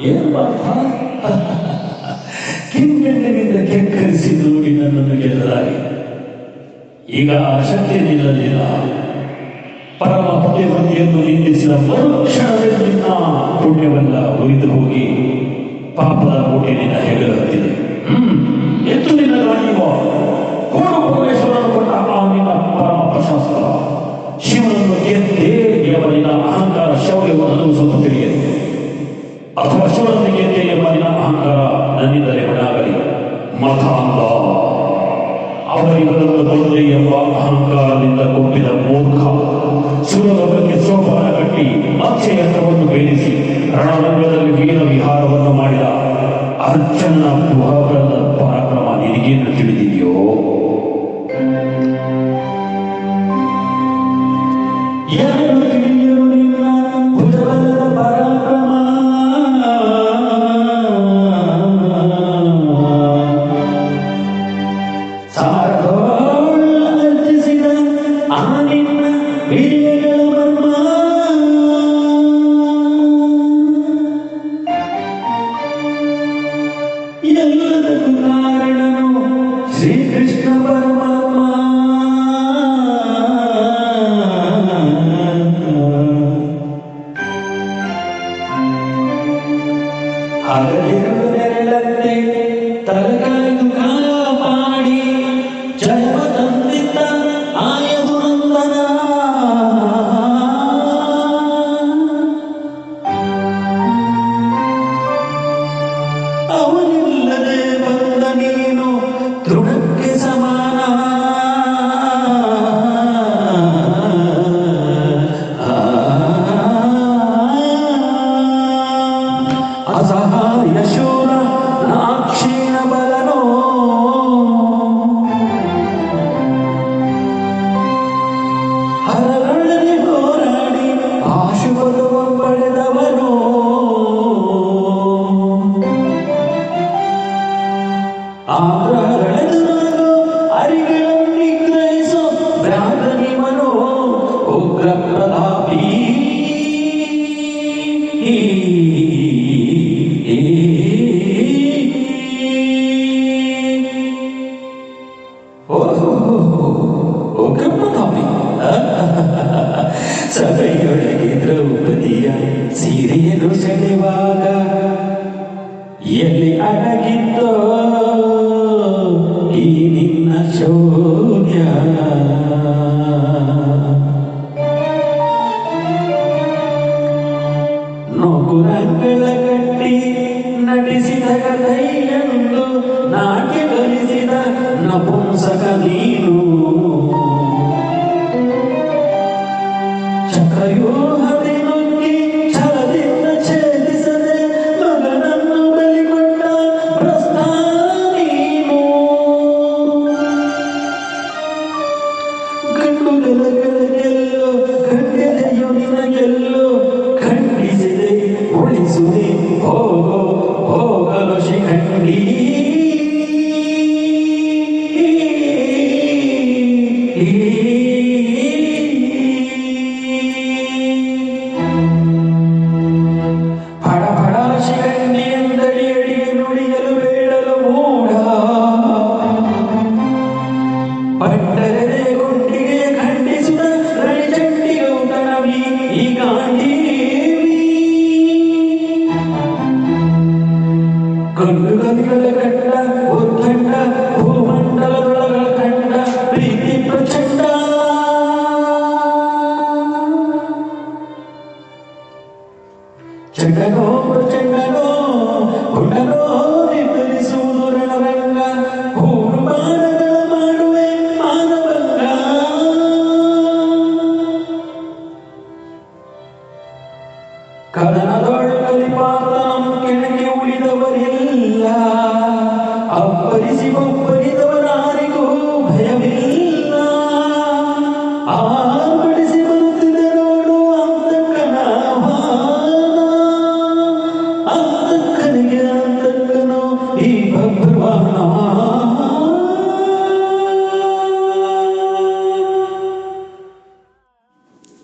ಏನು ಪಾಪ ಕಿಂಗಣ್ಣಿನಿಂದ ಕೆಕ್ಕರಿಸಿದ್ದು ನನ್ನನ್ನು ಗೆಲ್ಲಲಾಗಿ ಈಗ ಆ ಶಕ್ತಿ ನಿಲ್ಲಲಿಲ್ಲ ಪರಮ ಪುಣ್ಯವಂತಿಯನ್ನು ನಿಂದಿಸಿದ ಮರುಕ್ಷಣದಲ್ಲಿ ನಿನ್ನ ಪುಣ್ಯವೆಲ್ಲ ಉರಿದು ಹೋಗಿ ಪಾಪದ ಮೂಟೆ ನಿನ್ನ ಹೆಗಲತ್ತಿದೆ ಅಥವಾ ಮನ ಅಹಂಕಾರ ನನ್ನಿಂದಲೇ ಬಡಾಗಲಿ ಮತಾಂಧ ಅವರಿಬ್ಬರನ್ನು ಬಂದೆ ಎಂಬ ಅಹಂಕಾರದಿಂದ ಕೊಟ್ಟಿದ ಮೂರ್ಖ ಸುರಲೋಕಕ್ಕೆ ಸೋಪಾನ ಕಟ್ಟಿ ಅಕ್ಷಯಂತ್ರವನ್ನು ಬೇಡಿಸಿ ರಣರಂಗದಲ್ಲಿ ವೀರ ವಿಹಾರವನ್ನು ಮಾಡಿದ ಅರ್ಚನ ಪುಹರದ ಪರಾಕ್ರಮ ನಿನಗೇನು ತಿಳಿದಿದೆಯೋ? ಯಾರು ആഗ്രഹം നിരളത്തെ ಸಭೆಯೊಳಗೆ ದ್ರೌಪದಿಯ ಸೀರೆಯನ್ನು ಸೆಳೆವಾಗ ಎಲ್ಲಿ ಅಡಗಿದ್ದೋ ನಪುಂಸಕ ನೀನು. ಚಕ್ರವ್ಯೂಹದಿ ನುಗ್ಗಿ ಛಲದಿಂದ ಛೇದಿಸದೆ ಮಗನನ್ನು ಬಲಿಕೊಂಡ ಭ್ರಷ್ಟ ನೀನು. ಗಂಡುಗಳ ಗೆಲ್ಲೋ ಗಂಡೆದೆಯು ನಿನಗೆಲ್ಲೋ, ಖಂಡಿಸಿದೆ, ಉಳಿಸುವೆ, ಹೋಗೋ, ಹೋಗಲು ಶಿಖಂಡಿ ಕಣ್ಣು ಕವಿಗಳ ಕಂಡ ಉತ್ತಂಡ ಭೂಮಂಡಲದೊಳಗಳ ಕಂಡ ಪ್ರೀತಿ ಪ್ರಚಂಡ ಚಂಡನೋ ಪ್ರಚಂಡನೋ ಹುಂಡನೋ ನಿರ್ಧರಿಸುವುದು ರಣರಂಗ ಹೂರು ಬಾಣಗಳ ಮಾಡುವೆ ಮಾನವಂಗ ಕದನದೊಳ Yeah, I'm pretty simple.